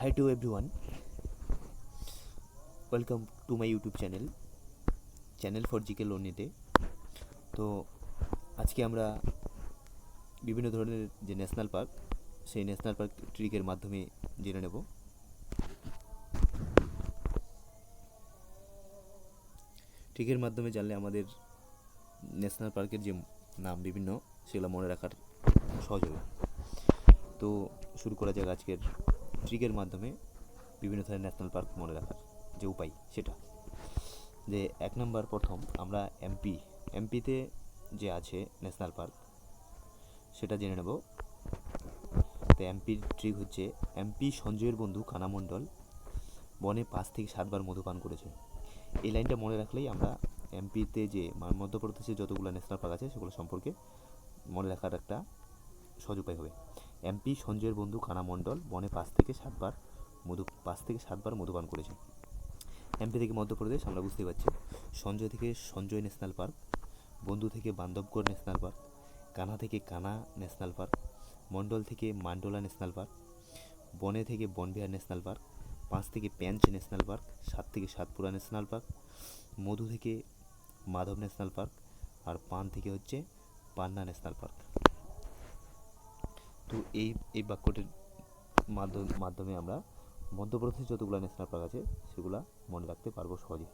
Hi to everyone. Welcome to my YouTube channel channel for GK লোনিতে তো। আজকে আমরা বিভিন্ন ধরনের যে ন্যাশনাল পার্ক সেই ন্যাশনাল পার্ক ট্রিকের মাধ্যমে জেনে নেব। ট্রিকের মাধ্যমে জানলে আমাদের ন্যাশনাল পার্কের যে নাম বিভিন্ন, সেগুলো মনে রাখার সহজ হবে। তো শুরু করা যাক আজকের ট্রিকের মাধ্যমে বিভিন্ন ধরনের ন্যাশনাল পার্ক মনে রাখার যে উপায় সেটা। যে এক নম্বর প্রথম আমরা এমপি এমপিতে যে আছে ন্যাশনাল পার্ক সেটা জেনে নেব। তো এমপির ট্রিক হচ্ছে এমপি সঞ্জয়ের বন্ধু কানামণ্ডল বনে পাঁচ থেকে সাতবার মধুপান করেছে। এই লাইনটা মনে রাখলেই আমরা এমপিতে যে মধ্যপ্রদেশে যতগুলো ন্যাশনাল পার্ক আছে সেগুলো সম্পর্কে মনে রাখার একটা সহজ উপায় হবে। এমপি সঞ্জয়ের বন্ধু কানা মণ্ডল বনে পাঁচ থেকে সাতবার মধু, পাঁচ থেকে সাতবার মধুপান করেছে। এমপি থেকে মধ্যপ্রদেশ, আমরা বুঝতে পারছি। সঞ্জয় থেকে সঞ্জয় ন্যাশনাল পার্ক, বন্ধু থেকে বান্ধবগড় ন্যাশনাল পার্ক, কানা থেকে কানা ন্যাশনাল পার্ক, মণ্ডল থেকে মান্ডোলা ন্যাশনাল পার্ক, বনে থেকে বনবিহার ন্যাশনাল পার্ক, পাঁচ থেকে প্যাঞ্চ ন্যাশনাল পার্ক, সাত থেকে সাতপুরা ন্যাশনাল পার্ক, মধু থেকে মাধব ন্যাশনাল পার্ক, আর পান থেকে হচ্ছে পান্না ন্যাশনাল পার্ক। তো এই এই বাক্যটির মাধ্যম আমরা মধ্যপ্রদেশে যতগুলো ন্যাশনাল পার্ক আছে, সেগুলো মনে রাখতে পারব সহজে